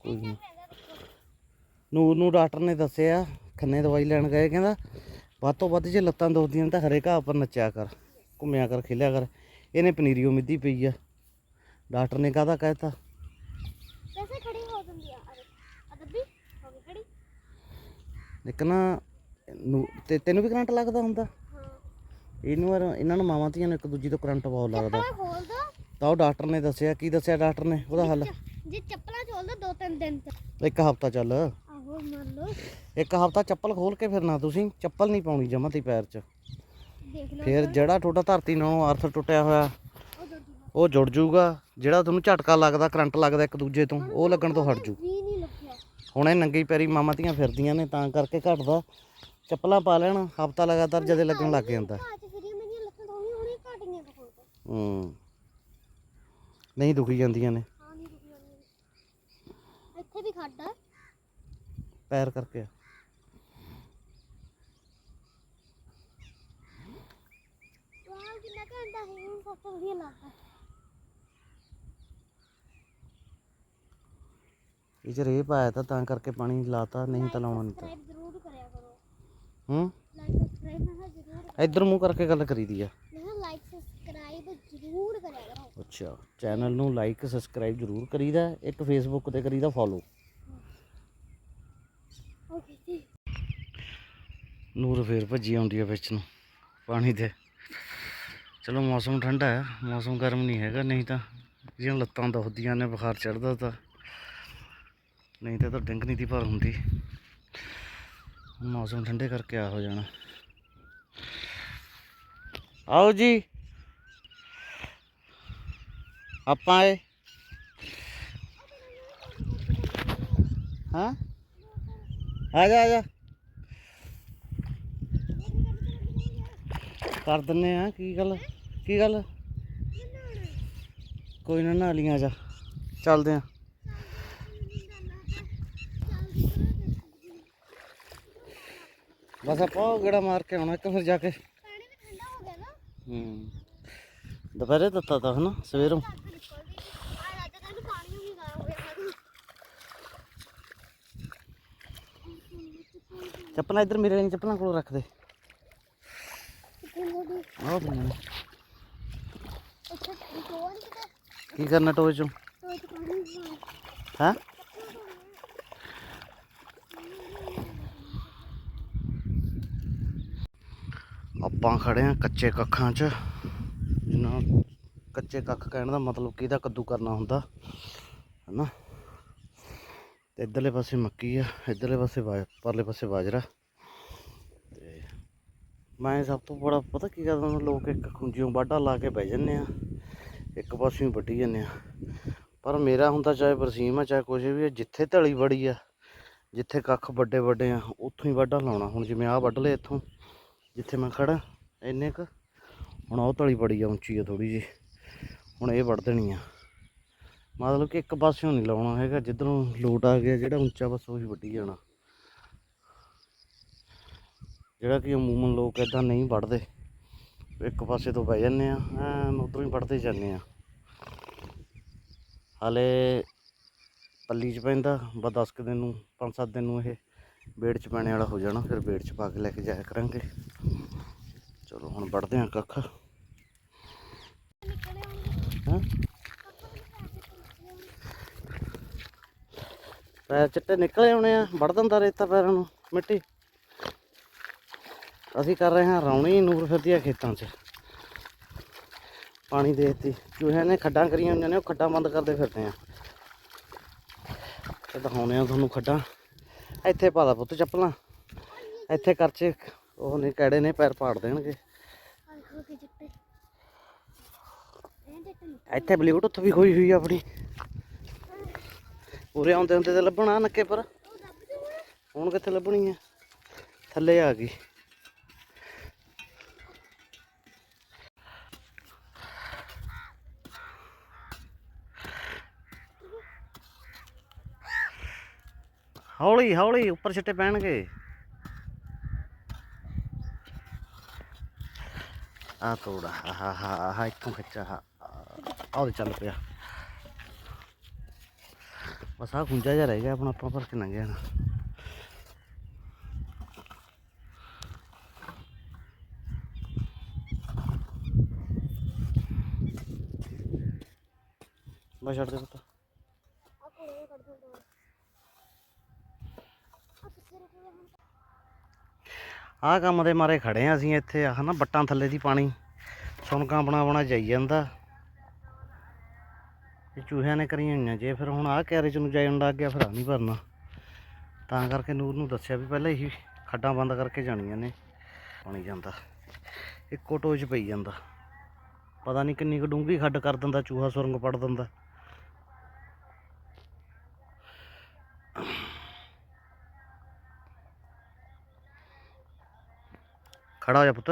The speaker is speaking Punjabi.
ਕੋਈ ਨਹੀਂ। ਨੂਰ ਨੂੰ ਡਾਕਟਰ ਨੇ ਦੱਸਿਆ ਖੰਨੇ ਦਵਾਈ ਲੈਣ ਗਏ ਕਹਿੰਦਾ ਵੱਧ ਤੋਂ ਵੱਧ ਜੇ ਲੱਤਾਂ ਦੁਖਦੀਆਂ ਤਾਂ ਹਰੇ ਘਾਹ ਉੱਪਰ ਨੱਚਿਆ ਕਰ ਘੁੰਮਿਆ ਕਰ ਖੇਲਿਆ ਕਰ। ਇਹਨੇ ਪਨੀਰੀਓ ਮਿੱਧੀ ਪਈ ਆ। ਡਾਕਟਰ ਨੇ ਕਾਹਦਾ ਕਹਿਤਾ ਵੈਸੇ ਖੜੀ ਹੋ ਜਾਂਦੀ ਆ ਅਰੇ ਅਦਬੀ ਹੋ ਗਈ ਖੜੀ। ਇੱਕ ਨਾ ਨੂੰ ਤੇ ਤੈਨੂੰ ਵੀ ਕਰੰਟ ਲੱਗਦਾ ਹੁੰਦਾ? ਹਾਂ। ਇਹਨੂੰ ਯਾਰ- ਇਹਨਾਂ ਨੂੰ ਮਾਵਾਂ ਧੀਆਂ ਨੂੰ ਇੱਕ ਦੂਜੀ ਤੋਂ ਕਰੰਟ ਬਹੁਤ ਲੱਗਦਾ। ਤਾਂ ਉਹ ਡਾਕਟਰ ਨੇ ਦੱਸਿਆ ਕੀ ਦੱਸਿਆ ਡਾਕਟਰ ਨੇ? ਉਹਦਾ ਹੱਲ? ਜੇ ਚੱਪਲਾਂ ਖੋਲ ਦੋ ਦੋ ਤਿੰਨ ਦਿਨ ਚ। ਇੱਕ ਹਫਤਾ ਚੱਲ। ਆਹੋ ਮੰਨ ਲਓ। ਇੱਕ ਹਫਤਾ ਚੱਪਲ ਖੋਲ ਕੇ ਫਿਰਨਾ ਤੁਸੀਂ ਚੱਪਲ ਨਹੀਂ ਪਾਉਣੀ ਜਮਾਂ ਤੇ ਪੈਰ 'ਚ। ਫਿਰ ਜਿਹੜਾ ਤੁਹਾਡਾ ਧਰਤੀ ਨਾਲੋਂ ਅਰਥ ਟੁੱਟਿਆ ਹੋਇਆ ਉਹ ਜੁੜ ਜਾਊਗਾ ਜਿਹੜਾ ਤੁਹਾਨੂੰ ਝਟਕਾ ਲੱਗਦਾ ਕਰੰਟ ਲੱਗਦਾ ਇੱਕ ਦੂਜੇ ਤੋਂ ਉਹ ਲੱਗਣ ਤੋਂ ਹਟ ਜੂ। ਹੁਣ ਇਹ ਨੰਗੀ ਪੈਰੀ ਮਾਮਾ ਧੀਆਂ ਫਿਰਦੀਆਂ ਨੇ ਤਾਂ ਕਰਕੇ ਘਟਦਾ। ਚੱਪਲਾਂ ਪਾ ਲੈਣ ਹਫਤਾ ਲਗਾਤਾਰ ਜਦੇ ਲੱਗਣ ਲੱਗ ਜਾਂਦਾ। ਹੂੰ। ਨਹੀਂ ਦੁਖੀ ਜਾਂਦੀਆਂ ਨੇ। ਨਹੀਂ ਇੱਥੇ ਵੀ ਖੱਡ ਆ ਪੈਰ ਕਰਕੇ ਵਾਹ ਕਿੰਨਾ ਘੰਟਾ ਹੈ ਹੁਣ ਸਭ ਤੋਂ ਵਧੀਆ ਲੱਗਦਾ ਇਹ ਚ ਰੇ ਪਾਇਆ ਤਾਂ ਤਾਂ ਕਰਕੇ ਪਾਣੀ ਲਾਤਾ ਨਹੀਂ ਤਾਂ ਲਾਉਣਾ ਨਹੀਂ ਤਾਂ ਸਬਸਕ੍ਰਾਈਬ ਜ਼ਰੂਰ ਕਰਿਆ ਕਰੋ ਹੂੰ ਲਾਈਕ ਸਬਸਕ੍ਰਾਈਬ ਨਾ ਜ਼ਰੂਰ ਇੱਧਰ ਮੂੰਹ ਕਰਕੇ ਗੱਲ ਕਰੀਦੀ ਆ ਮੈਂ ਲਾਈਕ ਸਬਸਕ੍ਰਾਈਬ ਜ਼ਰੂਰ ਕਰਿਆ ਕਰੋ ਅੱਛਾ ਚੈਨਲ ਨੂੰ ਲਾਈਕ ਸਬਸਕ੍ਰਾਈਬ ਜ਼ਰੂਰ ਕਰੀਦਾ, ਇੱਕ ਫੇਸਬੁੱਕ ਤੇ ਕਰੀਦਾ ਫੋਲੋ ਨੂਰ ਫੇਰ ਭੱਜੀ ਆਉਂਦੀ ਆ ਵਿੱਚ ਨੂੰ, ਪਾਣੀ ਤੇ ਚਲੋ, ਮੌਸਮ ਠੰਡਾ ਹੈ ਮੌਸਮ ਗਰਮ ਨਹੀਂ ਹੈਗਾ, ਨਹੀਂ ਤਾਂ ਜਿਹੜੀਆਂ ਲੱਤਾਂ ਦੁਖਦੀਆਂ ਨੇ, ਬੁਖਾਰ ਚੜਦਾ ਤਾਂ। ਨਹੀਂ ਤਾਂ ਤਾਂ ਡਿੰਗ ਨਹੀਂ ਦੀ ਭਰ ਹੁੰਦੀ। ਮੌਸਮ ਠੰਡੇ ਕਰਕੇ ਆ ਹੋ ਜਾਣਾ। ਆਓ ਜੀ। ਆਪਾਂ ਆਏ ਹਾਂ? ਆ ਜਾ ਆ ਜਾ। ਕਰ ਦਿੰਨੇ ਆ ਕੀ ਗੱਲ? ਕੀ ਗੱਲ? ਕੋਈ ਨਾ ਨਹਾ ਲੀਆਂ ਜਾ। ਚੱਲਦੇ ਆ। ਬਸ ਆਪਾਂ ਗੇੜਾ ਮਾਰ ਕੇ ਆਉਣਾ ਇੱਕ ਫਿਰ ਜਾ ਕੇ। ਪਾਣੀ ਵੀ ਠੰਡਾ ਹੋ ਗਿਆ ਨਾ। ਹੂੰ। ਦੁਪਹਿਰੇ ਦਿੱਤਾ ਤਾਂ ਹਨਾ ਸਵੇਰੋਂ ਅੱਗ ਨਿਕਲਦੀ ਆ ਰਾਜਾ ਕਹਿੰਦਾ ਪਾਣੀ ਵੀ ਗਾਇਆ ਹੋਇਆ ਹੈ ਚੱਪਲਾਂ ਇੱਧਰ ਮੇਰੇ ਵਾਲੀਆਂ ਚੱਪਲਾਂ ਕੋਲ ਰੱਖ ਦੇ। ਆਹ ਪਈਆਂ ਨੇ। ਕੀ ਕਰਨਾ ਟੋਏ ਚੋਂ? ਹਾਂ? ਆਪਾਂ ਖੜੇ ਆ ਕੱਚੇ ਕੱਖਾਂ 'ਚ। ਜਿਹਨਾਂ ਕੱਚੇ ਕੱਖ ਕਹਿਣ ਦਾ ਮਤਲਬ ਕਿ ਇਹਦਾ ਕੱਦੂ ਕਰਨਾ ਹੁੰਦਾ ਹਨਾ? ਤੇ ਇਧਰਲੇ ਪਾਸੇ ਮੱਕੀ ਆ, ਇਧਰਲੇ ਪਾਸੇ ਵਾ, ਪਰਲੇ ਪਾਸੇ ਬਾਜਰਾ। ਤੇ ਮੈਂ ਸਭ ਤੋਂ ਬੜਾ, ਪਤਾ ਕੀ ਕਰਦਾ ਲੋਕ ਇੱਕ ਖੁੰਝੀਓਂ ਵਾਢਾ ਲਾ ਕੇ ਬਹਿ ਜੰਨੇ ਆ, ਇੱਕ ਪਾਸਿਓਂ ਵੱਢੀ ਜੰਨੇ ਆ। ਪਰ ਮੇਰਾ ਹੁੰਦਾ ਚਾਹੇ ਬਰਸੀਮ ਆ, ਚਾਹੇ ਕੁਛ ਵੀ ਆ, ਜਿੱਥੇ ਢਲੀ ਬੜੀ ਆ, ਜਿੱਥੇ ਕੱਖ ਵੱਡੇ ਵੱਡੇ ਆ, ਉੱਥੋਂ ਹੀ ਵਾਢਾ ਲਾਉਣਾ। ਹੁਣ ਜਿਵੇਂ ਆਹ ਵੱਢ ਲਏ ਇੱਥੋਂ, ਜਿੱਥੇ ਮੈਂ ਖੜਾ ਇੰਨੇ ਕ, ਹੁਣ ਉਹ ਤਲੀ ਬੜੀ ਆ, ਉੱਚੀ ਆ ਥੋੜੀ ਜੀ ਹੁਣ ਇਹ ਵੱਢ ਦੇਣੀ ਆ। ਮਤਲਬ ਕਿ ਇੱਕ ਪਾਸਿਓਂ ਨਹੀਂ ਲਾਉਣਾ ਹੈਗਾ, ਜਿੱਧਰੋਂ ਲੋਟ ਆ ਗਿਆ ਜਿਹੜਾ ਉੱਚਾ ਬਸ ਉਹੀ ਵੱਢੀ ਜਾਣਾ। ਜਿਹੜਾ ਕਿ ਅਮੂਮਨ ਲੋਕ ਇਦਾਂ ਨਹੀਂ ਵੱਢਦੇ। ਇੱਕ ਪਾਸੇ ਤੋਂ ਬਹਿ ਜਾਂਦੇ ਆ, ਐਨ ਉਧਰੋਂ ਹੀ ਵੱਢਦੇ ਜਾਂਦੇ ਆ। ਹਾਲੇ ਪੱਲੀ 'ਚ ਪੈਂਦਾ, ਬਸ 10 ਕੁ ਦਿਨ ਨੂੰ 5-7 ਦਿਨ ਨੂੰ ਇਹ ਵੇੜ 'ਚ ਪੈਣੇ ਵਾਲਾ ਹੋ ਜਾਣਾ, ਫਿਰ ਵੇੜ 'ਚ ਪਾ ਕੇ ਲੈ ਕੇ ਜਾਇਆ ਕਰਾਂਗੇ। ਚਲੋ ਹੁਣ ਵੱਢਦੇ ਆਂ ਕੱਖ ਨਿਕਲੇ ਹੋਣਗੇ ਹਾਂ ਪੈਰ ਚਿੱਟੇ ਨਿਕਲੇ ਆਉਣੇ ਆ ਵੜ ਦਿੰਦਾ ਰੇਤਾ ਪੈਰਾਂ ਨੂੰ, ਮਿੱਟੀ। ਅਸੀਂ ਕਰ ਰਹੇ ਹਾਂ ਰੌਣੀ ਨੂਰ ਫਿਰਦੀ ਆ ਖੇਤਾਂ 'ਚ। ਪਾਣੀ ਦੇਤੀ। ਚੂਹਿਆਂ ਨੇ ਖੱਡਾਂ ਕਰੀਆਂ ਹੋਈਆਂ ਨੇ, ਉਹ ਖੱਡਾਂ ਬੰਦ ਕਰਦੇ ਫਿਰਦੇ ਆ। ਤੇ ਦਿਖਾਉਣੇ ਆ ਤੁਹਾਨੂੰ ਖੱਡਾਂ। ਇੱਥੇ ਪਾ ਪੁੱਤ ਚੱਪਲਾਂ। ਇੱਥੇ ਕਰਚੇ, ਉਹ ਨੇ ਕਿਹੜੇ ਨੇ ਪੈਰ ਪਾੜ ਦੇਣਗੇ। ਆਹ ਹੋ ਕੇ ਇੱਥੇ ਬਲੂਟੁੱਥ ਵੀ ਖੋਈ ਹੋਈ ਆਪਣੀ। ਉਰੇ ਆਉਂਦੇ ਹੁੰਦੇ ਤੇ ਲੱਭਣਾ ਨੱਕੇ ਪਰ। ਹੁਣ ਕਿੱਥੇ ਲੱਭਣੀ ਹੈ ਥੱਲੇ ਆ ਗਈ। ਹੌਲੀ ਹੌਲੀ ਉੱਪਰ ਛਿੱਟੇ ਪੈਣਗੇ। ਆ ਤੋੜਾ, ਆਹਾ ਹਾ ਆਹ ਇੱਥੋਂ ਖਿੱਚਾ ਹਾ ਆਹ ਚੱਲ ਪਿਆ। ਬਸ ਆ ਖੁੰਝਾ ਜਿਹਾ ਰਹਿ ਗਿਆ ਆਪਣਾ ਆਪਾਂ ਭਰ ਕੇ ਲੰਘਿਆ ਨਾ ਬਸ ਛੱਡ ਦੇ ਪੁੱਤ। ਆ ਆਹ ਕੰਮ ਦੇ ਮਾਰੇ ਖੜੇ ਆ ਅਸੀਂ ਇੱਥੇ ਆ ਨਾ ਬੱਟਾਂ ਥੱਲੇ ਦੀ ਪਾਣੀ, ਸੁਣਕਾਂ ਆਪਣਾ ਬਣਾ ਜਾਈ ਜਾਂਦਾ। ਇਹ ਚੂਹਿਆਂ ਨੇ ਕਰੀਆਂ ਹੋਈਆਂ ਜੇ, ਫਿਰ ਹੁਣ ਆਹ ਕੈਰੇਜ ਨੂੰ ਜਾਣ ਲੱਗ ਗਿਆ, ਫਿਰ ਆ ਨਹੀਂ ਭਰਨਾ। ਤਾਂ ਕਰਕੇ ਨੂਰ ਨੂੰ ਦੱਸਿਆ ਵੀ ਪਹਿਲਾਂ ਇਹੀ ਖੱਡਾਂ ਬੰਦ ਕਰਕੇ ਜਾਣੀਆਂ ਨੇ। ਪਾਣੀ ਜਾਂਦਾ, ਇੱਕੋ ਟੋਚ ਪਈ ਜਾਂਦਾ। ਪਤਾ ਨਹੀਂ ਕਿੰਨੀ ਕੁ ਡੂੰਘੀ ਖੱਡ ਕਰ ਦਿੰਦਾ, ਚੂਹਾ ਸੁਰੰਗ ਪੜ ਦਿੰਦਾ। ਖੜਾ ਹੋ ਜਾ ਪੁੱਤ।